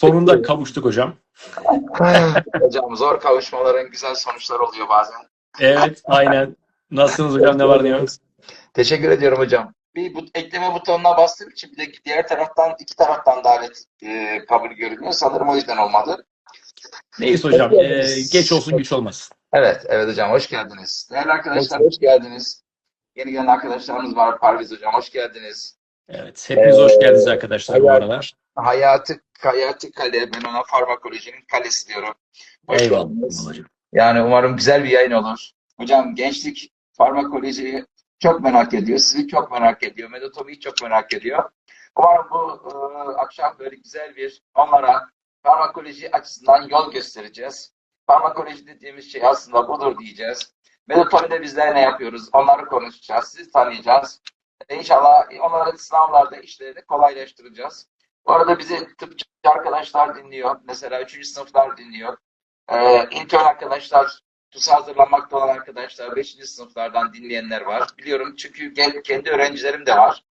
Sonunda kavuştuk hocam. Hocam zor kavuşmaların güzel sonuçları oluyor bazen. Evet, aynen. Nasılsınız hocam? Ne var ne yok? Teşekkür ediyorum hocam. Bir bu, ekleme butonuna bastığım için bir de diğer taraftan iki taraftan davet e, kabul görünüyor. Sanırım o yüzden olmadı. Neyiz hocam? Ee, geç olsun güç olmasın. Evet, evet hocam hoş geldiniz. Değerli arkadaşlar hoş geldiniz. Yeni gelen arkadaşlarımız var. Parviz hocam hoş geldiniz. Evet, hepiniz hoş geldiniz arkadaşlar bu aralar. Hayatı, hayatı kale, ben ona farmakolojinin kalesi diyorum. Hoş Eyvallah geldiniz. hocam. Yani umarım güzel bir yayın olur. Hocam gençlik farmakolojiyi çok merak ediyor. Sizi çok merak ediyor. Medotomiyi çok merak ediyor. Umarım bu e, akşam böyle güzel bir onlara farmakoloji açısından yol göstereceğiz. Farmakoloji dediğimiz şey aslında budur diyeceğiz. Medotomide bizler ne yapıyoruz? Onları konuşacağız. Sizi tanıyacağız. E, İnşallah onların sınavlarda işlerini kolaylaştıracağız. Bu arada bizi tıpçı arkadaşlar dinliyor. Mesela 3. sınıflar dinliyor. Ee, intern arkadaşlar, TUS'a hazırlanmakta olan arkadaşlar, 5. sınıflardan dinleyenler var. Biliyorum çünkü kendi öğrencilerim de var.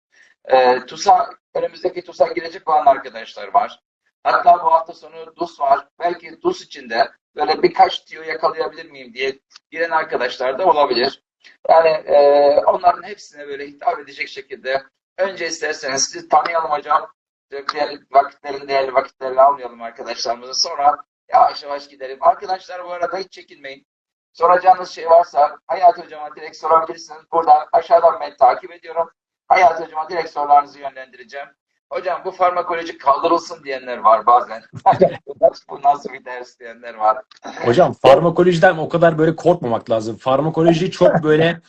Ee, TUS'a, önümüzdeki TUS'a girecek olan arkadaşlar var. Hatta bu hafta sonu DUS var. Belki DUS içinde böyle birkaç tüyo yakalayabilir miyim diye giren arkadaşlar da olabilir. Yani e, onların hepsine böyle hitap edecek şekilde önce isterseniz sizi tanıyalım hocam. Değerli vakitlerin değerli vakitlerini almayalım arkadaşlarımızı. Sonra Yavaş yavaş gidelim. Arkadaşlar bu arada hiç çekinmeyin. Soracağınız şey varsa Hayat Hocam'a direkt sorabilirsiniz. Buradan aşağıdan ben takip ediyorum. Hayat Hocam'a direkt sorularınızı yönlendireceğim. Hocam bu farmakoloji kaldırılsın diyenler var bazen. bu nasıl bir ders diyenler var. Hocam farmakolojiden o kadar böyle korkmamak lazım. Farmakoloji çok böyle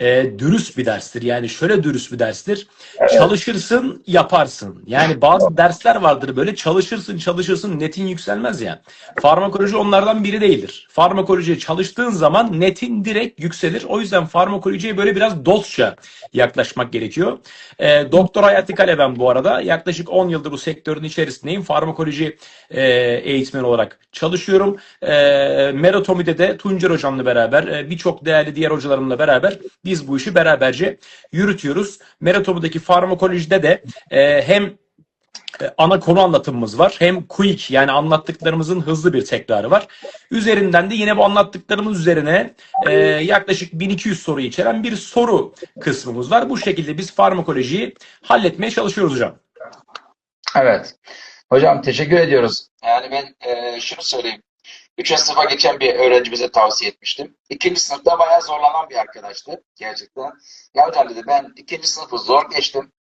e, dürüst bir derstir. Yani şöyle dürüst bir derstir. Çalışırsın, yaparsın. Yani bazı dersler vardır böyle çalışırsın, çalışırsın, netin yükselmez ya. Farmakoloji onlardan biri değildir. Farmakolojiye çalıştığın zaman netin direkt yükselir. O yüzden farmakolojiye böyle biraz dostça yaklaşmak gerekiyor. E, Doktor Hayati Kale ben bu arada. Yaklaşık 10 yıldır bu sektörün içerisindeyim. Farmakoloji e, eğitmeni olarak çalışıyorum. E, Meratomi'de de Tuncer hocamla beraber e, birçok değerli diğer hocalarımla beraber biz bu işi beraberce yürütüyoruz. Meratomi'deki farmakolojide de e, hem e, ana konu anlatımımız var. Hem quick yani anlattıklarımızın hızlı bir tekrarı var. Üzerinden de yine bu anlattıklarımız üzerine e, yaklaşık 1200 soru içeren bir soru kısmımız var. Bu şekilde biz farmakolojiyi halletmeye çalışıyoruz hocam. Evet. Hocam teşekkür ediyoruz. Yani ben e, şunu söyleyeyim. Üçüncü sınıfa geçen bir öğrencimize tavsiye etmiştim. İkinci sınıfta bayağı zorlanan bir arkadaştı gerçekten. Ya hocam dedi ben ikinci sınıfı zor geçtim.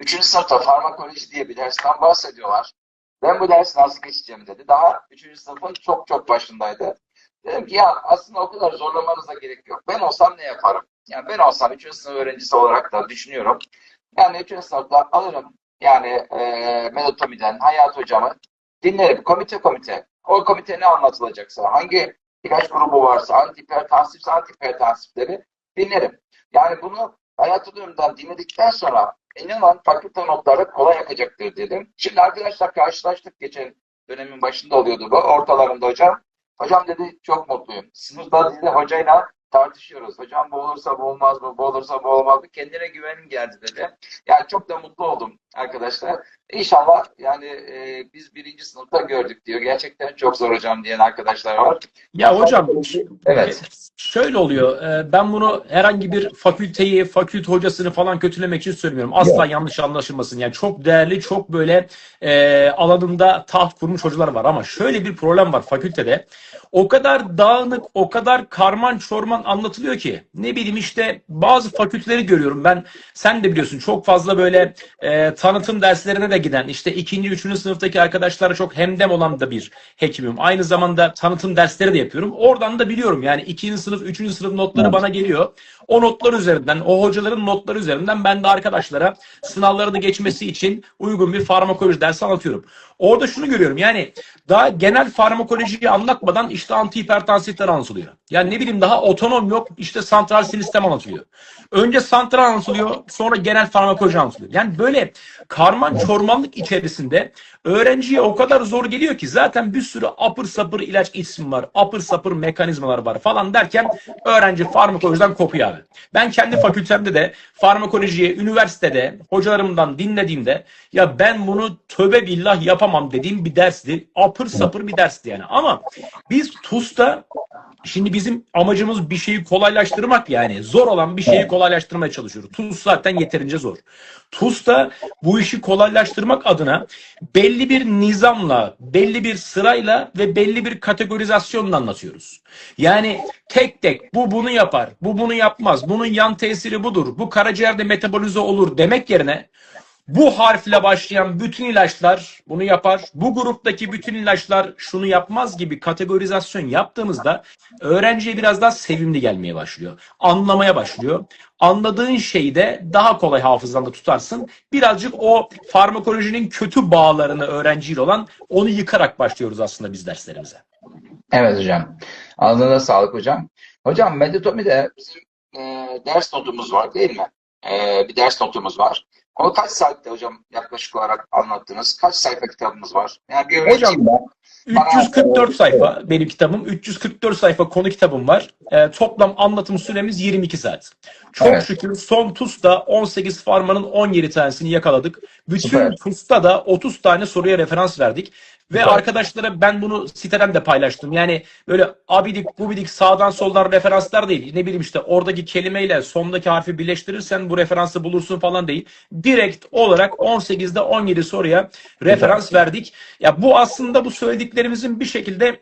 Üçüncü sınıfta farmakoloji diye bir dersten bahsediyorlar. Ben bu dersi nasıl geçeceğim dedi. Daha üçüncü sınıfın çok çok başındaydı. Dedim ki ya aslında o kadar zorlamanıza gerek yok. Ben olsam ne yaparım? Yani ben olsam üçüncü sınıf öğrencisi olarak da düşünüyorum. Yani üçüncü sınıfta alırım yani e, Medotomi'den Hayat Hocam'ı dinlerim. Komite komite. O komite ne anlatılacaksa, hangi ilaç grubu varsa, antihipertansifse antihipertansifleri dinlerim. Yani bunu Hayat Hocam'dan dinledikten sonra inanın fakülte notları kolay akacaktır dedim. Şimdi arkadaşlar karşılaştık geçen dönemin başında oluyordu bu. Ortalarında hocam. Hocam dedi çok mutluyum. Sınıfta dedi hocayla tartışıyoruz. Hocam bu olursa bu olmaz mı? Bu olursa bu olmaz mı? Kendine güvenim geldi dedi. Yani çok da mutlu oldum arkadaşlar. İnşallah yani e, biz birinci sınıfta gördük diyor. Gerçekten çok zor hocam diyen arkadaşlar var. Ya hocam Evet. Şöyle oluyor. e, Ben bunu herhangi bir fakülteyi, fakülte hocasını falan kötülemek için söylemiyorum. Asla yanlış anlaşılmasın. Yani çok değerli, çok böyle e, alanında taht kurmuş hocalar var. Ama şöyle bir problem var fakültede. O kadar dağınık, o kadar karman çorman anlatılıyor ki. Ne bileyim işte bazı fakülteleri görüyorum. Ben sen de biliyorsun çok fazla böyle e, tanıtım derslerine de giden işte ikinci, üçüncü sınıftaki arkadaşlara çok hemdem olan da bir hekimim. Aynı zamanda tanıtım dersleri de yapıyorum. Oradan da biliyorum yani ikinci sınıf, üçüncü sınıf notları Evet. bana geliyor. O notlar üzerinden, o hocaların notları üzerinden ben de arkadaşlara sınavlarını geçmesi için uygun bir farmakoloji dersi anlatıyorum. Orada şunu görüyorum yani daha genel farmakolojiyi anlatmadan işte antihipertansifler anlatılıyor. Yani ne bileyim daha otonom yok işte santral sistem anlatılıyor. Önce santral anlatılıyor sonra genel farmakoloji anlatılıyor. Yani böyle karman çormanlık içerisinde öğrenciye o kadar zor geliyor ki zaten bir sürü apır sapır ilaç ismi var, apır sapır mekanizmalar var falan derken öğrenci farmakolojiden kopuyor abi. Ben kendi fakültemde de farmakolojiyi üniversitede hocalarımdan dinlediğimde ya ben bunu töbe billah yapamam dediğim bir dersti. Apır sapır bir dersti yani. Ama biz TUS'ta Şimdi bizim amacımız bir şeyi kolaylaştırmak yani. Zor olan bir şeyi kolaylaştırmaya çalışıyoruz. TUS zaten yeterince zor. TUS da bu işi kolaylaştırmak adına belli bir nizamla, belli bir sırayla ve belli bir kategorizasyonla anlatıyoruz. Yani tek tek bu bunu yapar, bu bunu yapmaz, bunun yan tesiri budur, bu karaciğerde metabolize olur demek yerine bu harfle başlayan bütün ilaçlar bunu yapar. Bu gruptaki bütün ilaçlar şunu yapmaz gibi kategorizasyon yaptığımızda öğrenciye biraz daha sevimli gelmeye başlıyor. Anlamaya başlıyor. Anladığın şeyi de daha kolay hafızanda tutarsın. Birazcık o farmakolojinin kötü bağlarını öğrenciyle olan onu yıkarak başlıyoruz aslında biz derslerimize. Evet hocam. Ağzına sağlık hocam. Hocam Meditomi'de bizim e, ders notumuz var değil mi? E, bir ders notumuz var. Onu kaç saatte hocam yaklaşık olarak anlattınız? Kaç sayfa kitabımız var? Yani bir Hocam, öğrenciyle 344 sayfa benim kitabım. 344 sayfa konu kitabım var. Ee, toplam anlatım süremiz 22 saat. Çok Evet. şükür son TUS'ta 18 farmanın 17 tanesini yakaladık. Bütün Süper. TUS'ta da 30 tane soruya referans verdik. Ve Süper. arkadaşlara ben bunu siteden de paylaştım. Yani böyle abidik gubidik sağdan soldan referanslar değil. Ne bileyim işte oradaki kelimeyle sondaki harfi birleştirirsen bu referansı bulursun falan değil. Direkt olarak 18'de 17 soruya referans verdik. Ya bu aslında bu söylediklerimizin bir şekilde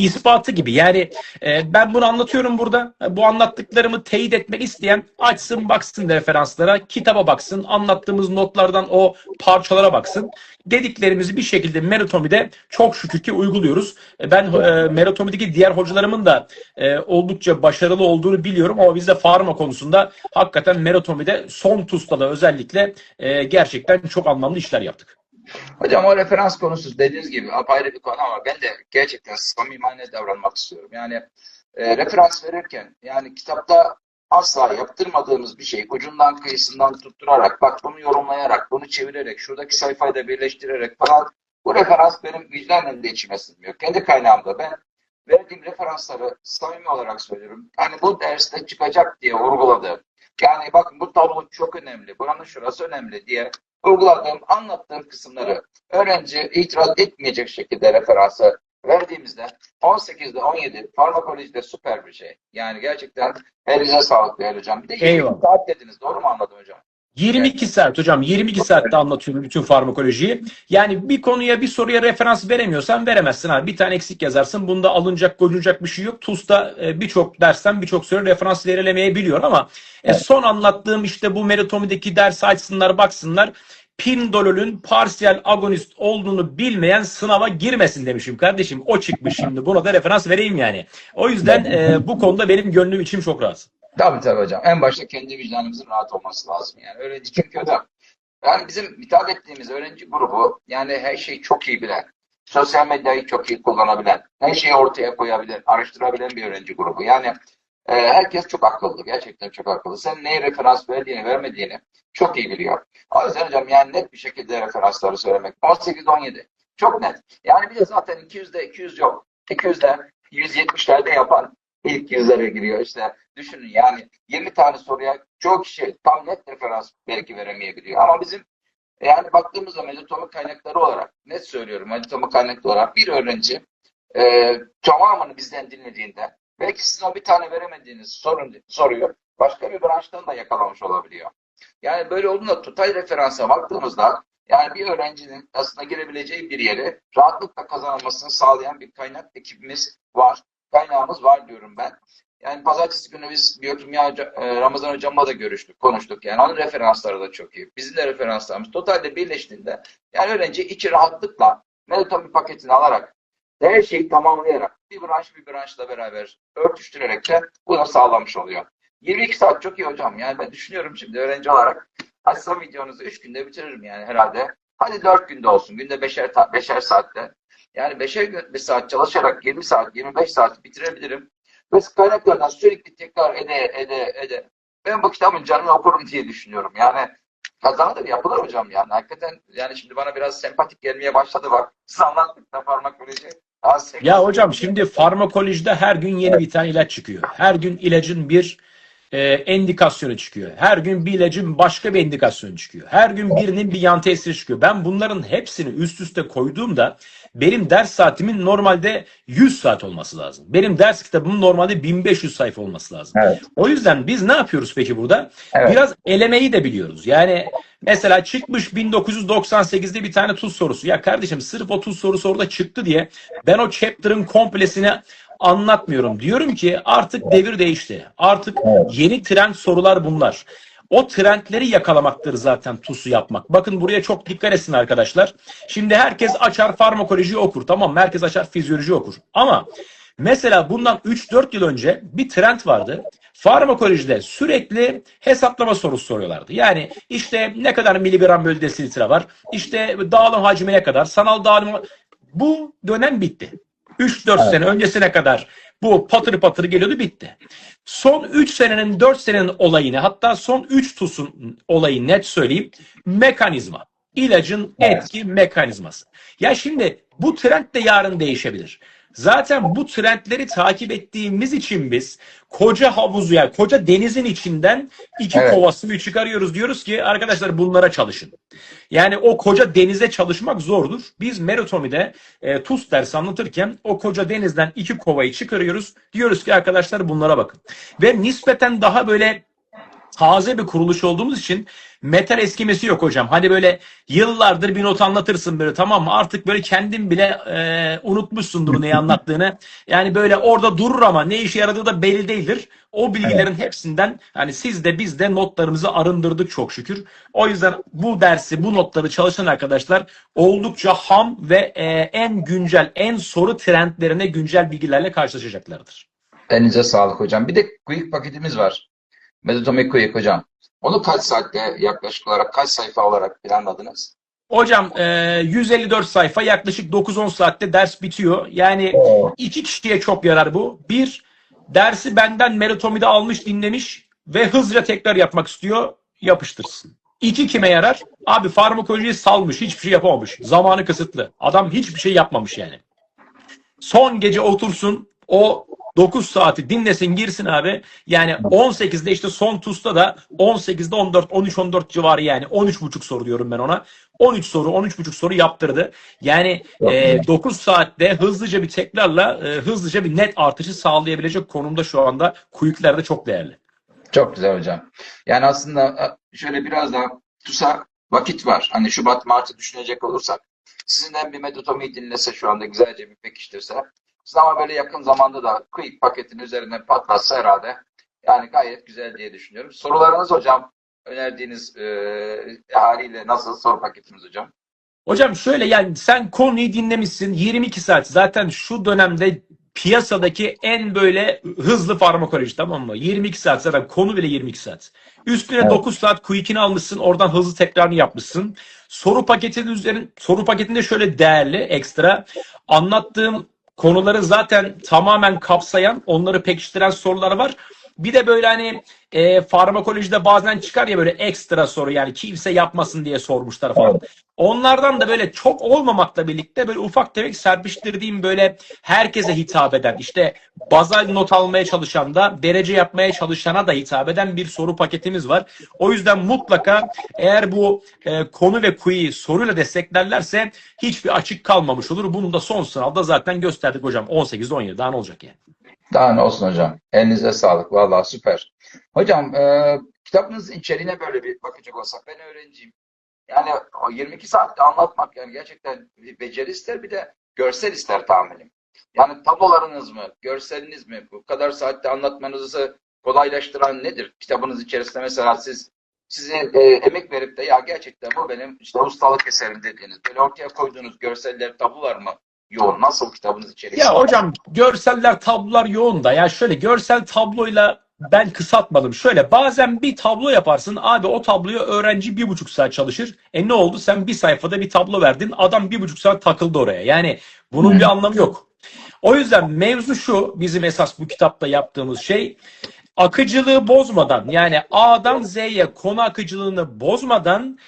ispatı gibi. Yani e, ben bunu anlatıyorum burada. Bu anlattıklarımı teyit etmek isteyen açsın baksın referanslara, kitaba baksın, anlattığımız notlardan o parçalara baksın. Dediklerimizi bir şekilde Meratomi'de çok şükür ki uyguluyoruz. E, Ben e, Meratomi'deki diğer hocalarımın da e, oldukça başarılı olduğunu biliyorum ama biz de farma konusunda hakikaten Meratomi'de son TUS'ta da özellikle e, gerçekten çok anlamlı işler yaptık. Hocam o referans konusu dediğiniz gibi apayrı bir konu ama ben de gerçekten samimane davranmak istiyorum. Yani e, referans verirken yani kitapta asla yaptırmadığımız bir şey ucundan kıyısından tutturarak bak bunu yorumlayarak bunu çevirerek şuradaki sayfayı da birleştirerek falan bu referans benim vicdanen de içime sinmiyor. Kendi kaynağımda ben verdiğim referansları samimi olarak söylüyorum. Hani bu derste çıkacak diye vurguladığım yani bakın bu tablo çok önemli buranın şurası önemli diye uyguladığım, anlattığım kısımları öğrenci itiraz etmeyecek şekilde referansı verdiğimizde 18'de 17 farmakolojide süper bir şey. Yani gerçekten elinize sağlık değerli hocam. Bir de 22 Eyvallah. saat dediniz. Doğru mu anladım hocam? 22 saat hocam 22 saatte anlatıyorum bütün farmakolojiyi. Yani bir konuya bir soruya referans veremiyorsan veremezsin abi. Bir tane eksik yazarsın. Bunda alınacak gocunacak bir şey yok. TUS'ta e, birçok dersten birçok soru referans verilemeyebiliyor ama e, Evet. son anlattığım işte bu Meratomi'deki ders açsınlar baksınlar. Pindololün parsiyel agonist olduğunu bilmeyen sınava girmesin demişim kardeşim. O çıkmış şimdi. Buna da referans vereyim yani. O yüzden e, bu konuda benim gönlüm içim çok rahat. Tabii tabii hocam. En başta kendi vicdanımızın rahat olması lazım. Yani öğrenci çünkü hocam yani bizim hitap ettiğimiz öğrenci grubu yani her şeyi çok iyi bilen, sosyal medyayı çok iyi kullanabilen, her şeyi ortaya koyabilen, araştırabilen bir öğrenci grubu. Yani e, herkes çok akıllı. Gerçekten çok akıllı. Sen neye referans verdiğini, vermediğini çok iyi biliyor. O yüzden hocam yani net bir şekilde referansları söylemek. 18-17. Çok net. Yani bir de zaten 200'de 200 yok. 200'de 170'lerde yapan ilk yüzlere giriyor. İşte düşünün yani 20 tane soruya çok kişi tam net referans belki veremeyebiliyor. Ama bizim yani baktığımızda meditomi kaynakları olarak net söylüyorum meditomi kaynakları olarak bir öğrenci e, tamamını bizden dinlediğinde belki sizin o bir tane veremediğiniz sorun, soruyu başka bir branştan da yakalamış olabiliyor. Yani böyle olduğunda tutay referansa baktığımızda yani bir öğrencinin aslında girebileceği bir yere rahatlıkla kazanılmasını sağlayan bir kaynak ekibimiz var. Kaynağımız var diyorum ben. Yani pazartesi günü biz biyokimya e, Ramazan hocamla da görüştük, konuştuk. Yani onun referansları da çok iyi. Bizim de referanslarımız totalde birleştiğinde yani öğrenci içi rahatlıkla Melatonin paketini alarak her şeyi tamamlayarak bir branş bir branşla beraber örtüştürerek de bunu sağlamış oluyor. 22 saat çok iyi hocam. Yani ben düşünüyorum şimdi öğrenci olarak açsam videonuzu 3 günde bitiririm yani herhalde. Hadi 4 günde olsun. Günde 5'er, ta- 5'er saatte. Yani 5'er gün- bir saat çalışarak 20 saat, 25 saat bitirebilirim. Ve kaynaklardan sürekli tekrar ede, ede, ede. Ben bu kitabın canını okurum diye düşünüyorum. Yani kazanılır yapılır hocam yani. Hakikaten yani şimdi bana biraz sempatik gelmeye başladı bak. Siz anlattık da farmakoloji. Ya hocam geliyor. şimdi farmakolojide her gün yeni bir tane ilaç çıkıyor. Her gün ilacın bir e, endikasyonu çıkıyor. Her gün bir ilacın başka bir endikasyonu çıkıyor. Her gün birinin bir yan tesiri çıkıyor. Ben bunların hepsini üst üste koyduğumda benim ders saatimin normalde 100 saat olması lazım. Benim ders kitabımın normalde 1500 sayfa olması lazım. Evet. O yüzden biz ne yapıyoruz peki burada? Evet. Biraz elemeyi de biliyoruz. Yani mesela çıkmış 1998'de bir tane tuz sorusu. Ya kardeşim sırf o tuz sorusu orada çıktı diye ben o chapter'ın komplesini anlatmıyorum. Diyorum ki artık devir değişti. Artık yeni trend sorular bunlar. O trendleri yakalamaktır zaten TUS'u yapmak. Bakın buraya çok dikkat etsin arkadaşlar. Şimdi herkes açar farmakoloji okur. Tamam herkes açar fizyoloji okur. Ama mesela bundan 3-4 yıl önce bir trend vardı. Farmakolojide sürekli hesaplama sorusu soruyorlardı. Yani işte ne kadar miligram bölü desilitre var. İşte dağılım hacmi ne kadar. Sanal dağılım bu dönem bitti. 3-4 Evet. sene öncesine kadar bu patır patır geliyordu bitti. Son 3 senenin 4 senenin olayını hatta son 3 TUS'un olayı net söyleyeyim. Mekanizma. İlacın Evet. etki mekanizması. Ya şimdi bu trend de yarın değişebilir. Zaten bu trendleri takip ettiğimiz için biz koca havuzu yani koca denizin içinden iki Evet. kova suyu çıkarıyoruz. Diyoruz ki arkadaşlar bunlara çalışın. Yani o koca denize çalışmak zordur. Biz Meritomi'de e, TUS dersi anlatırken o koca denizden iki kovayı çıkarıyoruz. Diyoruz ki arkadaşlar bunlara bakın. Ve nispeten daha böyle taze bir kuruluş olduğumuz için metal eskimesi yok hocam. Hani böyle yıllardır bir not anlatırsın böyle tamam mı? Artık böyle kendin bile e, unutmuşsundur neyi anlattığını. Yani böyle orada durur ama ne işe yaradığı da belli değildir. O bilgilerin hepsinden hani siz de biz de notlarımızı arındırdık çok şükür. O yüzden bu dersi, bu notları çalışan arkadaşlar oldukça ham ve e, en güncel, en soru trendlerine güncel bilgilerle karşılaşacaklardır. Elinize sağlık hocam. Bir de quick paketimiz var. Quick hocam. Onu kaç saatte yaklaşık olarak kaç sayfa olarak planladınız? Hocam e, 154 sayfa yaklaşık 9-10 saatte ders bitiyor. Yani iki kişiye çok yarar bu. Bir, dersi benden Meritomide almış dinlemiş ve hızlıca tekrar yapmak istiyor yapıştırsın. İki kime yarar? Abi farmakolojiyi salmış hiçbir şey yapamamış. Zamanı kısıtlı. Adam hiçbir şey yapmamış yani. Son gece otursun o 9 saati dinlesin girsin abi. Yani 18'de işte son TUS'ta da 18'de 14 13 14 civarı yani 13,5 soru diyorum ben ona. 13 soru 13,5 soru yaptırdı. Yani e, güzel. 9 saatte hızlıca bir tekrarla e, hızlıca bir net artışı sağlayabilecek konumda şu anda Quick'lerde çok değerli. Çok güzel hocam. Yani aslında e, şöyle biraz daha TUS'a vakit var. Hani Şubat, Mart'ı düşünecek olursak. Sizinden bir medotomi dinlese şu anda güzelce bir pekiştirse. Siz ama böyle yakın zamanda da quick paketin üzerine patlatsa herhalde. Yani gayet güzel diye düşünüyorum. Sorularınız hocam önerdiğiniz e, haliyle nasıl soru paketimiz hocam? Hocam şöyle yani sen konuyu dinlemişsin 22 saat zaten şu dönemde piyasadaki en böyle hızlı farmakoloji tamam mı? 22 saat zaten konu bile 22 saat. Üstüne Evet. 9 saat quick'ini almışsın oradan hızlı tekrarını yapmışsın. Soru paketinin üzerin soru paketinde şöyle değerli ekstra anlattığım konuları zaten tamamen kapsayan onları pekiştiren sorular var. Bir de böyle hani e, farmakolojide bazen çıkar ya böyle ekstra soru yani kimse yapmasın diye sormuşlar falan. Onlardan da böyle çok olmamakla birlikte böyle ufak tefek serpiştirdiğim böyle herkese hitap eden işte bazal not almaya çalışan da derece yapmaya çalışana da hitap eden bir soru paketimiz var. O yüzden mutlaka eğer bu e, konu ve kuyu soruyla desteklerlerse hiçbir açık kalmamış olur. Bunu da son sınavda zaten gösterdik hocam. 18'de 17 daha ne olacak yani? Daha ne olsun hocam. Elinize sağlık. Vallahi süper. Hocam e, kitabınızın içeriğine böyle bir bakacak olsak ben öğrenciyim. Yani o 22 saatte anlatmak yani gerçekten bir beceri ister bir de görsel ister tahminim. Yani tablolarınız mı, görseliniz mi, bu kadar saatte anlatmanızı kolaylaştıran nedir? Kitabınız içerisinde mesela siz size e, emek verip de ya gerçekten bu benim işte ustalık eserim dediğiniz böyle ortaya koyduğunuz görseller, tablolar mı yoğun? Nasıl kitabınız içeriği? Ya hocam görseller tablolar yoğun da ya şöyle görsel tabloyla ben kısaltmadım. Şöyle bazen bir tablo yaparsın abi o tabloyu öğrenci bir buçuk saat çalışır. E ne oldu sen bir sayfada bir tablo verdin adam bir buçuk saat takıldı oraya. Yani bunun bir anlamı yok. O yüzden mevzu şu bizim esas bu kitapta yaptığımız şey akıcılığı bozmadan yani A'dan Z'ye konu akıcılığını bozmadan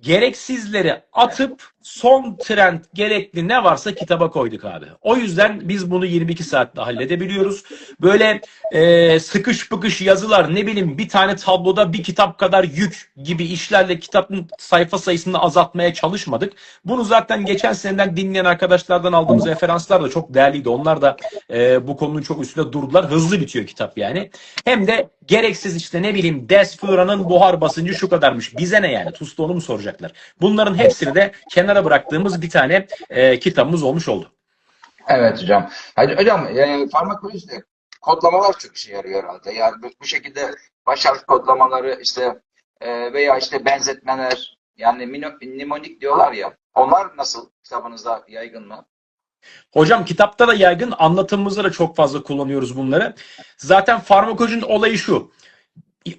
gereksizleri atıp son trend gerekli ne varsa kitaba koyduk abi. O yüzden biz bunu 22 saatte halledebiliyoruz. Böyle e, sıkış pıkış yazılar ne bileyim bir tane tabloda bir kitap kadar yük gibi işlerle kitabın sayfa sayısını azaltmaya çalışmadık. Bunu zaten geçen seneden dinleyen arkadaşlardan aldığımız referanslar da çok değerliydi. Onlar da e, bu konunun çok üstünde durdular. Hızlı bitiyor kitap yani. Hem de gereksiz işte ne bileyim Des Fuhra'nın buhar basıncı şu kadarmış. Bize ne yani? Tusta onu mu soracaklar? Bunların hepsini de kenara bıraktığımız bir tane e, kitabımız olmuş oldu. Evet hocam. Hadi hocam e, farmakolojide kodlamalar çok işe yarıyor herhalde. Yani bu, bu şekilde baş harf kodlamaları işte e, veya işte benzetmeler yani mnemonik diyorlar ya. Onlar nasıl kitabınızda yaygın mı? Hocam kitapta da yaygın, anlatımımızda da çok fazla kullanıyoruz bunları. Zaten farmakolojinin olayı şu.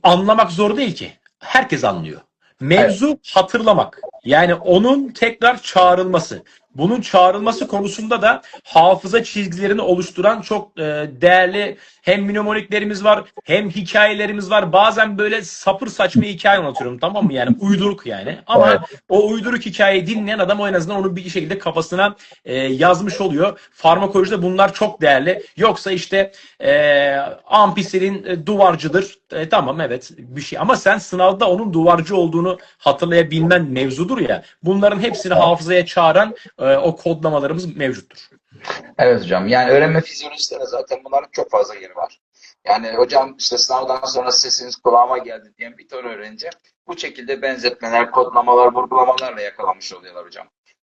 Anlamak zor değil ki. Herkes anlıyor. Mevzu hatırlamak. Yani onun tekrar çağrılması. Bunun çağrılması konusunda da hafıza çizgilerini oluşturan çok e, değerli hem mnemoniklerimiz var hem hikayelerimiz var. Bazen böyle sapır saçma hikaye anlatıyorum tamam mı? Yani uyduruk yani. Ama Evet. o uyduruk hikayeyi dinleyen adam o en azından onu bir şekilde kafasına e, yazmış oluyor. Farmakolojide bunlar çok değerli. Yoksa işte e, ampisirin e, duvarcıdır. E, tamam evet bir şey. Ama sen sınavda onun duvarcı olduğunu hatırlayabilmen mevzudur ya. Bunların hepsini hafızaya çağıran e, o kodlamalarımız mevcuttur. Evet hocam. Yani öğrenme fizyolojisinde zaten bunların çok fazla yeri var. Yani hocam işte sınavdan sonra sesiniz kulağıma geldi diyen bir ton öğrenci bu şekilde benzetmeler, kodlamalar, vurgulamalarla yakalamış oluyorlar hocam.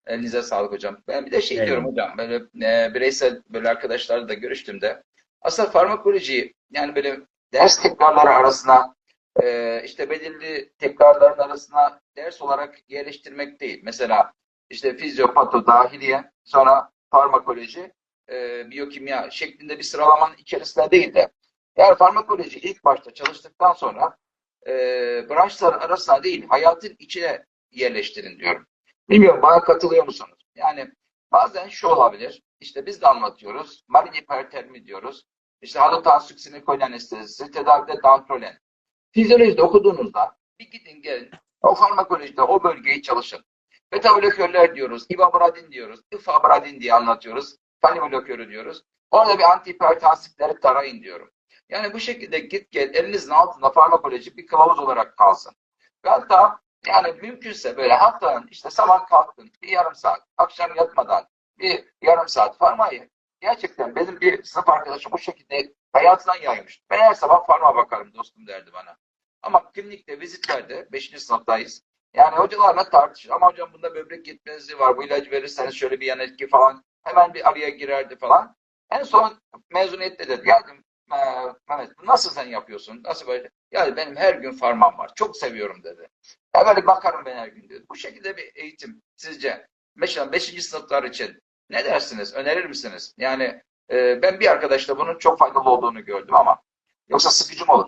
Elinize sağlık hocam. Ben bir de şey Eyvallah. diyorum hocam böyle e, bireysel böyle arkadaşlarla da görüştüğümde aslında farmakoloji yani böyle ders tekrarları arasına e, işte belirli tekrarların arasına ders olarak yerleştirmek değil. Mesela işte fizyopato, dahiliye, sonra farmakoloji, e, biyokimya şeklinde bir sıralamanın içerisinde değil de eğer farmakoloji ilk başta çalıştıktan sonra e, branşlar arasına değil hayatın içine yerleştirin diyorum. Bilmiyorum bana katılıyor musunuz? Yani bazen şu olabilir. İşte biz de anlatıyoruz. Marin hipertermi diyoruz. İşte halotansiksinikol anestezisi, tedavide dantrolen. Fizyolojide okuduğunuzda bir gidin gelin o farmakolojide o bölgeyi çalışın. Beta blokörler diyoruz, ivabradin diyoruz, ifabradin diye anlatıyoruz, fani blokörü diyoruz. Orada bir antihipertansifleri tarayın diyorum. Yani bu şekilde git gel elinizin altında farmakoloji bir kılavuz olarak kalsın. Ve hatta yani mümkünse böyle haftanın işte sabah kalktın bir yarım saat, akşam yatmadan bir yarım saat farmayı gerçekten benim bir sınıf arkadaşım bu şekilde hayatından yaymış. Ben her sabah farma bakarım dostum derdi bana. Ama klinikte, vizitlerde, 5. sınıftayız. Yani hocalarla tartışır. Ama hocam bunda böbrek yetmezliği var. Bu ilacı verirseniz şöyle bir yan etki falan. Hemen bir araya girerdi falan. En son mezuniyette dedi. Geldim "Ee, Mehmet nasıl sen yapıyorsun? Nasıl böyle? Yani benim her gün farmam var. Çok seviyorum dedi. Ya böyle bakarım ben her gün dedi. Bu şekilde bir eğitim sizce mesela 5. sınıflar için ne dersiniz? Önerir misiniz? Yani e, ben bir arkadaşla bunun çok faydalı olduğunu gördüm ama yoksa sıkıcı mı olur?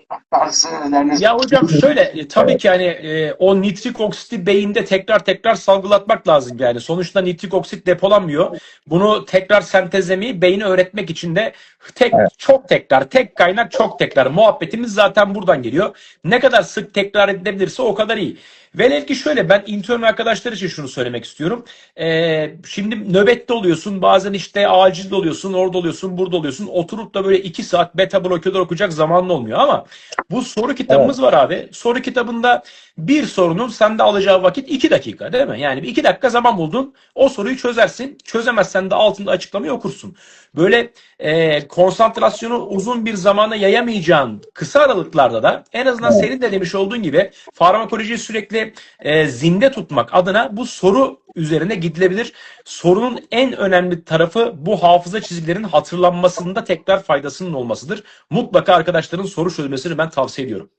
Ya hocam şöyle e, tabii ki hani e, o nitrik oksiti beyinde tekrar tekrar salgılatmak lazım yani. Sonuçta nitrik oksit depolanmıyor. Bunu tekrar sentezlemeyi beyni öğretmek için de tek çok tekrar, tek kaynak çok tekrar. Muhabbetimiz zaten buradan geliyor. Ne kadar sık tekrar edilebilirse o kadar iyi. Velev ki şöyle ben intern arkadaşlar için şunu söylemek istiyorum. Ee, şimdi nöbette oluyorsun bazen işte acilde oluyorsun orada oluyorsun burada oluyorsun. Oturup da böyle iki saat beta blokörler okuyacak zamanın olmuyor ama bu soru kitabımız var abi. Soru kitabında bir sorunun sende alacağı vakit iki dakika değil mi? Yani bir iki dakika zaman buldun o soruyu çözersin. Çözemezsen de altında açıklamayı okursun. Böyle e, konsantrasyonu uzun bir zamana yayamayacağın kısa aralıklarda da en azından senin de demiş olduğun gibi farmakolojiyi sürekli e, zinde tutmak adına bu soru üzerine gidilebilir. Sorunun en önemli tarafı bu hafıza çizgilerin hatırlanmasında tekrar faydasının olmasıdır. Mutlaka arkadaşların soru çözmesini ben tavsiye ediyorum.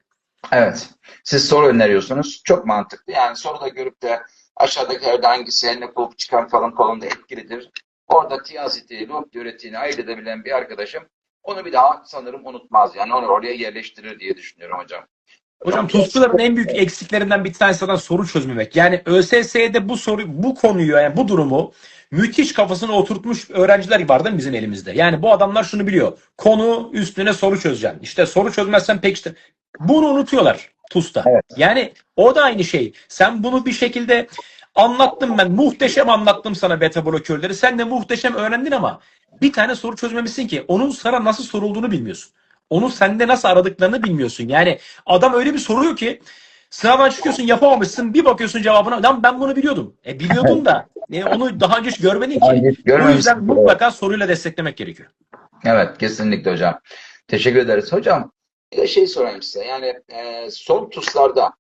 Evet. Siz soru öneriyorsunuz. Çok mantıklı. Yani soruda görüp de aşağıdakilerde hangisi eline bulup çıkan falan kolunda etkilidir. Orada tiyaziti, loop diüretini ayırt edebilen bir arkadaşım onu bir daha sanırım unutmaz. Yani onu oraya yerleştirir diye düşünüyorum hocam. Hocam TUS'cuların en büyük eksiklerinden bir tanesi zaten soru çözmemek. Yani ÖSS'de bu soru bu konuyu yani bu durumu müthiş kafasına oturtmuş öğrenciler var değil mi bizim elimizde? Yani bu adamlar şunu biliyor. Konu üstüne soru çözeceksin. İşte soru çözmezsen pek işte bunu unutuyorlar TUS'ta. Evet. Yani o da aynı şey. Sen bunu bir şekilde Anlattım ben. Muhteşem anlattım sana beta blokörleri. Sen de muhteşem öğrendin ama bir tane soru çözmemişsin ki. Onun sana nasıl sorulduğunu bilmiyorsun. Onu sende nasıl aradıklarını bilmiyorsun. Yani adam öyle bir soruyor ki sınavdan çıkıyorsun yapamamışsın. Bir bakıyorsun cevabına. Lan ben bunu biliyordum. E biliyordun da e, onu daha önce hiç görmedin ki. O yüzden mutlaka soruyla desteklemek gerekiyor. Evet, kesinlikle hocam. Teşekkür ederiz. Hocam, bir de şey sorayım size. Yani e, son TUS'larda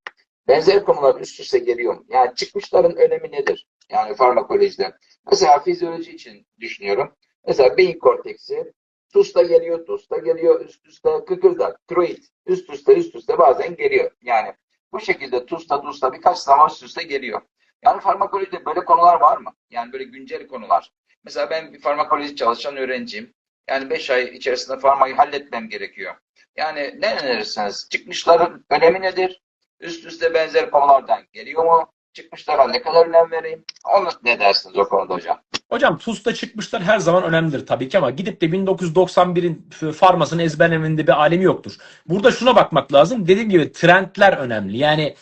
benzer konular üst üste geliyor. Yani çıkmışların önemi nedir? Yani farmakolojide. Mesela fizyoloji için düşünüyorum. Mesela beyin korteksi TUS'ta geliyor, TUS'ta geliyor, üst üste kıkırdak, tiroid, üst üste üst üste bazen geliyor. Yani bu şekilde TUS'ta, TUS'ta birkaç zaman üst üste geliyor. Yani farmakolojide böyle konular var mı? Yani böyle güncel konular. Mesela ben bir farmakoloji çalışan öğrenciyim. Yani 5 ay içerisinde farmayı halletmem gerekiyor. Yani ne önerirsiniz? Çıkmışların önemi nedir? Üst üste benzer konulardan geliyor mu? Çıkmışlara ne kadar önem vereyim? Onu ne dersiniz o konuda hocam? Hocam TUS'ta çıkmışlar her zaman önemlidir tabii ki ama gidip de 1991'in farmasını ezberlemende bir alemi yoktur. Burada şuna bakmak lazım. Dediğim gibi trendler önemli. Yani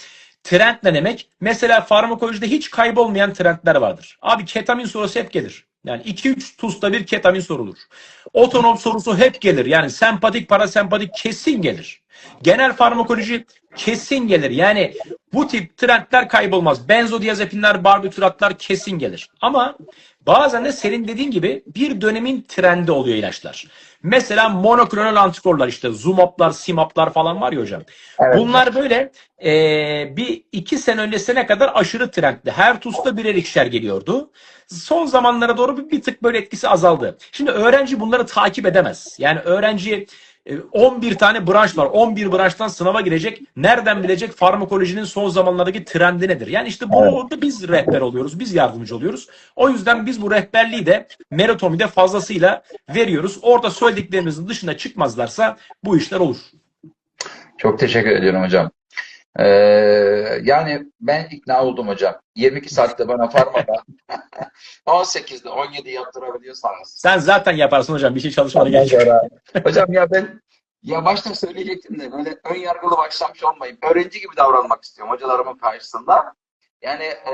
trend ne demek? Mesela farmakolojide hiç kaybolmayan trendler vardır. Abi ketamin sorusu hep gelir. Yani 2-3 TUS'ta bir ketamin sorulur. Otonom sorusu hep gelir. Yani sempatik parasempatik kesin gelir. Genel farmakoloji kesin gelir. Yani bu tip trendler kaybolmaz. Benzodiazepinler, barbituratlar kesin gelir. Ama bazen de senin dediğin gibi bir dönemin trendi oluyor ilaçlar. Mesela monoklonal antikorlar işte Zumaplar, Simaplar falan var ya hocam. Evet. Bunlar böyle eee, bir iki sene öncesine kadar aşırı trendli. Her TUS'ta birer ikişer geliyordu. Son zamanlara doğru bir, bir tık böyle etkisi azaldı. Şimdi öğrenci bunları takip edemez. Yani öğrenci e, 11 tane branş var. 11 branştan sınava girecek. Nereden bilecek farmakolojinin son zamanlardaki trendi nedir? Yani işte bu Evet. biz rehber oluyoruz. Biz yardımcı oluyoruz. O yüzden biz bu rehberliği de Meratomi'de fazlasıyla veriyoruz. Orada söylediklerimizin dışına çıkmazlarsa bu işler olur. Çok teşekkür ediyorum hocam. Ee, yani ben ikna oldum hocam. 22 saatte bana farmada 18'de 17 yaptırabiliyorsanız. Sen zaten yaparsın hocam. Bir şey çalışmana gerek yok. Hocam ya ben ya başta söyleyecektim de böyle ön yargılı başlamış olmayayım. Öğrenci gibi davranmak istiyorum hocalarımın karşısında. Yani e,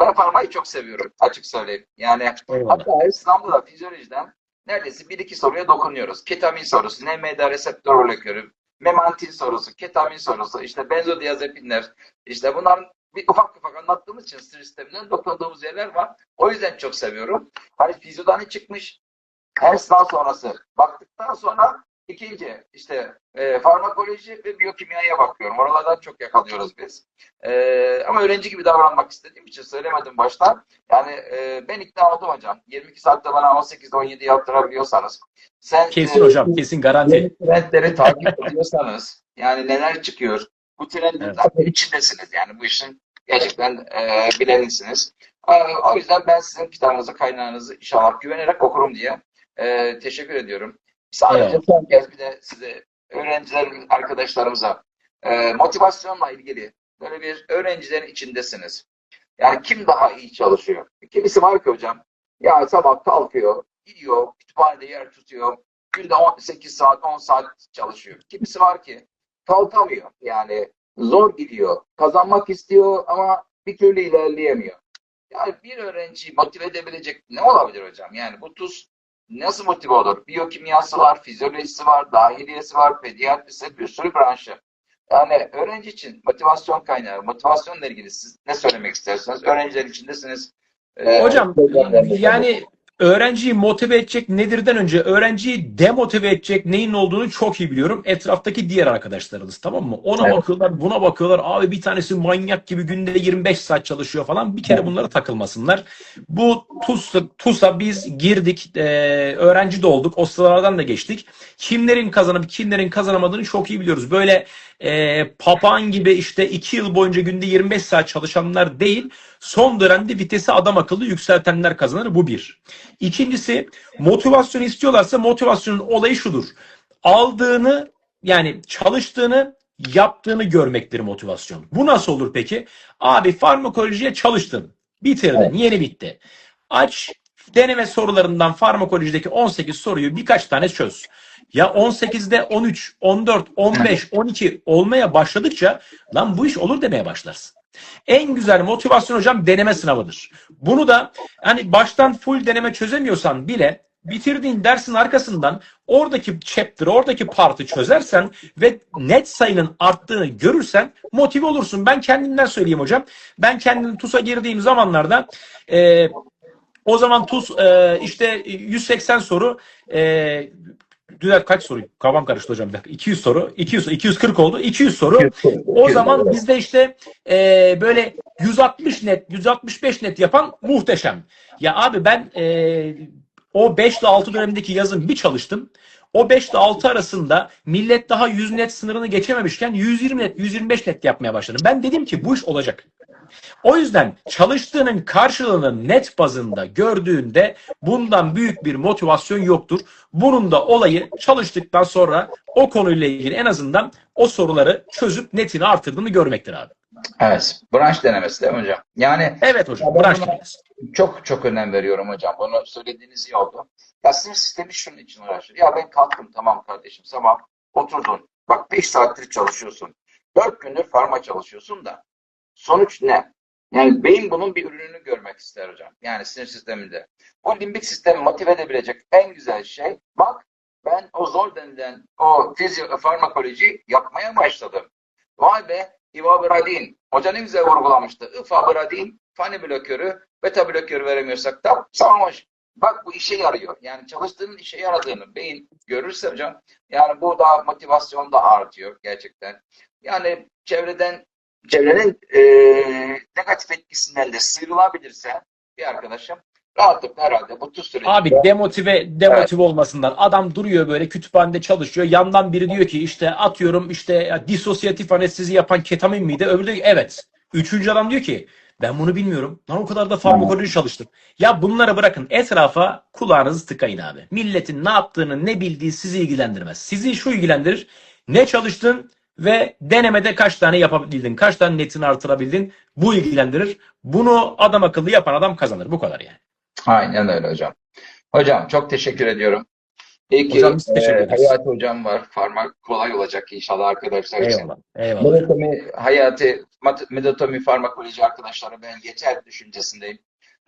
ben farmayı çok seviyorum açık söyleyeyim. Yani Eyvallah. hatta her sınavda da fizyolojiden neredeyse bir iki soruya dokunuyoruz. Ketamin sorusu, NMDA reseptör blokörü, memantin sorusu, ketamin sorusu, işte benzodiazepinler, işte bunların bir ufak ufak anlattığımız için sinir sisteminden dokunduğumuz yerler var. O yüzden çok seviyorum. Hani fizyodan çıkmış, her sınav sonrası baktıktan sonra ikinci işte e, farmakoloji ve biyokimyaya bakıyorum. Oralardan çok yakalıyoruz biz. E, ama öğrenci gibi davranmak istediğim için söylemedim baştan. Yani e, ben ikna oldum hocam. 22 saatte bana 18-17 yaptırabiliyorsanız. Sen Kesin e, hocam. Kesin garanti. trendleri takip ediyorsanız yani neler çıkıyor? Bu trendin Evet. zaten içindesiniz yani bu işin gerçekten e, bilenisiniz. E, o yüzden ben sizin kitabınızı, kaynağınızı inşallah güvenerek okurum diye e, teşekkür ediyorum. Sadece Eyvallah. son kez bir de size öğrencilerim, arkadaşlarımıza e, motivasyonla ilgili böyle bir öğrencilerin içindesiniz. Yani kim daha iyi çalışıyor? Kimisi var ki hocam ya sabah kalkıyor, gidiyor, kütüphanede yer tutuyor, günde 18 saat, 10 saat çalışıyor. Kimisi var ki kalkamıyor. Yani zor gidiyor. Kazanmak istiyor ama bir türlü ilerleyemiyor. Yani bir öğrenciyi motive edebilecek ne olabilir hocam? Yani bu tuz nasıl motive olur? Biyokimyası var, fizyolojisi var, dahiliyesi var, pediatrisi, bir sürü branşı. Yani öğrenci için motivasyon kaynağı, motivasyonla ilgili siz ne söylemek istersiniz? Öğrenciler içindesiniz. Ee, Hocam yani öğrenciyi motive edecek nedirden önce öğrenciyi demotive edecek neyin olduğunu çok iyi biliyorum. Etraftaki diğer arkadaşlarınız tamam mı? Ona Evet. bakıyorlar buna bakıyorlar. Abi bir tanesi manyak gibi günde 25 saat çalışıyor falan. Bir kere bunlara takılmasınlar. Bu TUS'a, TUS'a biz girdik. e, öğrenci de olduk. O sıralardan da geçtik. Kimlerin kazanıp kimlerin kazanamadığını çok iyi biliyoruz. Böyle e, papağan gibi işte 2 yıl boyunca günde 25 saat çalışanlar değil. Son dönemde vitesi adam akıllı yükseltenler kazanır. Bu bir. İkincisi motivasyon istiyorlarsa motivasyonun olayı şudur. Aldığını yani çalıştığını yaptığını görmektir motivasyon. Bu nasıl olur peki? Abi farmakolojiye çalıştın. Bitirdin. Evet. Yeni bitti. Aç deneme sorularından farmakolojideki 18 soruyu birkaç tane çöz. Ya 18'de 13, 14, 15, 12 olmaya başladıkça lan bu iş olur demeye başlarsın. En güzel motivasyon hocam deneme sınavıdır. Bunu da hani baştan full deneme çözemiyorsan bile bitirdiğin dersin arkasından oradaki chapter'ı, oradaki partı çözersen ve net sayının arttığını görürsen motive olursun. Ben kendimden söyleyeyim hocam. Ben kendim TUS'a girdiğim zamanlarda e, o zaman TUS e, işte 180 soru e, Düzel kaç soru? Kafam karıştı hocam bir dakika. 200 soru. 200 240 oldu. 200 soru. O zaman bizde işte e, böyle 160 net, 165 net yapan muhteşem. Ya abi ben e, o 5 ile 6 dönemindeki yazın bir çalıştım. O 5 ile 6 arasında millet daha 100 net sınırını geçememişken 120 net, 125 net yapmaya başladım. Ben dedim ki bu iş olacak. O yüzden çalıştığının karşılığını net bazında gördüğünde bundan büyük bir motivasyon yoktur. Bunun da olayı çalıştıktan sonra o konuyla ilgili en azından o soruları çözüp netini artırdığını görmektir abi. Evet. Branş denemesi değil mi hocam? Yani Evet hocam. Ben Branş denemesi. çok çok önem veriyorum hocam. Bunu söylediğiniz iyi oldu. Ya sinir sistemi şunun için uğraşır. Ya ben kalktım tamam kardeşim sabah oturdun. Bak 5 saattir çalışıyorsun. 4 gündür farma çalışıyorsun da sonuç ne? Yani beyin bunun bir ürününü görmek ister hocam. Yani sinir sisteminde. O limbik sistemi motive edebilecek en güzel şey bak ben o zor denilen o fizyo farmakoloji yapmaya başladım. Vay be ivabradin. Hoca ne güzel vurgulamıştı. Ifabradin fani blokörü, beta blokörü veremiyorsak da savaş. Bak bu işe yarıyor. Yani çalıştığının işe yaradığını beyin görürse hocam yani bu da motivasyon da artıyor gerçekten. Yani çevreden çevrenin e, negatif etkisinden de sıyrılabilirse bir arkadaşım rahatlıkla herhalde bu tuz sürecinde Abi demotive demotive olmasınlar. Adam duruyor böyle kütüphanede çalışıyor. Yandan biri diyor ki işte atıyorum işte ya, disosyatif anestezi yapan ketamin miydi? Öbürü diyor ki evet. Üçüncü adam diyor ki ben bunu bilmiyorum. Lan o kadar da farmakoloji çalıştım. Ya bunları bırakın. Etrafa kulağınızı tıkayın abi. Milletin ne yaptığını ne bildiği sizi ilgilendirmez. Sizi şu ilgilendirir. Ne çalıştın ve denemede kaç tane yapabildin? Kaç tane netini artırabildin? Bu ilgilendirir. Bunu adam akıllı yapan adam kazanır. Bu kadar yani. Aynen öyle hocam. Hocam çok teşekkür ediyorum. İyi ki Hocam biz teşekkür e, ederiz. Hayati hocam var. Farmak kolay olacak inşallah arkadaşlar için. Eyvallah. Eyvallah. Medotomi, Hayati, Medotomi farmakoloji arkadaşları ben yeter düşüncesindeyim.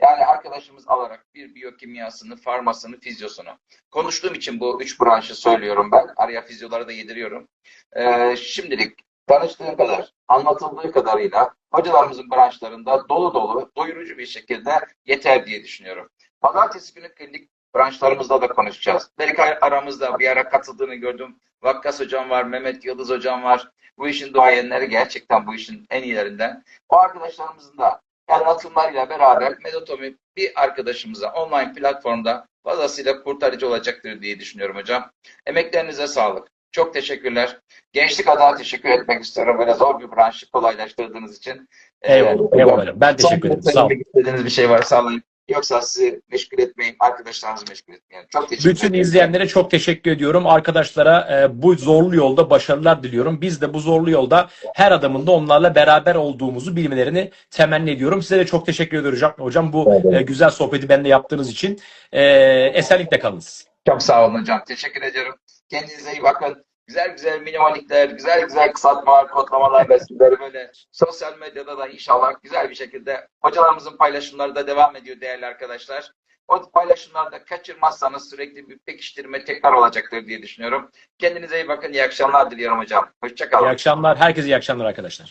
Yani arkadaşımız alarak bir biyokimyasını, farmasını, fizyosunu. Konuştuğum için bu üç branşı söylüyorum ben. Araya fizyoları da yediriyorum. Ee, şimdilik tanıştığım kadar, anlatıldığı kadarıyla hocalarımızın branşlarında dolu dolu, doyurucu bir şekilde yeter diye düşünüyorum. Pazartesi günü klinik branşlarımızda da konuşacağız. Belki aramızda bir ara katıldığını gördüm. Vakkas hocam var, Mehmet Yıldız hocam var. Bu işin duayenleri gerçekten bu işin en iyilerinden. O arkadaşlarımızın da anlatımlarıyla beraber Medotomi bir arkadaşımıza online platformda fazlasıyla kurtarıcı olacaktır diye düşünüyorum hocam. Emeklerinize sağlık. Çok teşekkürler. Gençlik adına teşekkür etmek istiyorum. Böyle zor bir branşı kolaylaştırdığınız için. Ee, Eyvallah. Eyvallah. Ben teşekkür ederim. Sağ olun. İstediğiniz bir şey varsa alayım. Yoksa sizi meşgul etmeyin, arkadaşlarınızı meşgul etmeyin. Çok teşekkür Bütün ederim. izleyenlere çok teşekkür ediyorum. Arkadaşlara e, bu zorlu yolda başarılar diliyorum. Biz de bu zorlu yolda her adımında onlarla beraber olduğumuzu bilmelerini temenni ediyorum. Size de çok teşekkür ediyorum hocam. Bu e, güzel sohbeti benimle yaptığınız için. E, esenlikle kalınız. Çok sağ olun hocam. Teşekkür ediyorum. Kendinize iyi bakın. Güzel güzel minimalikler, güzel güzel kısaltmalar, kodlamalar ve sizleri böyle sosyal medyada da inşallah güzel bir şekilde hocalarımızın paylaşımları da devam ediyor değerli arkadaşlar. O paylaşımlarda kaçırmazsanız sürekli bir pekiştirme tekrar olacaktır diye düşünüyorum. Kendinize iyi bakın. İyi akşamlar diliyorum hocam. İyi Hoşçakalın. akşamlar. Herkese iyi akşamlar arkadaşlar.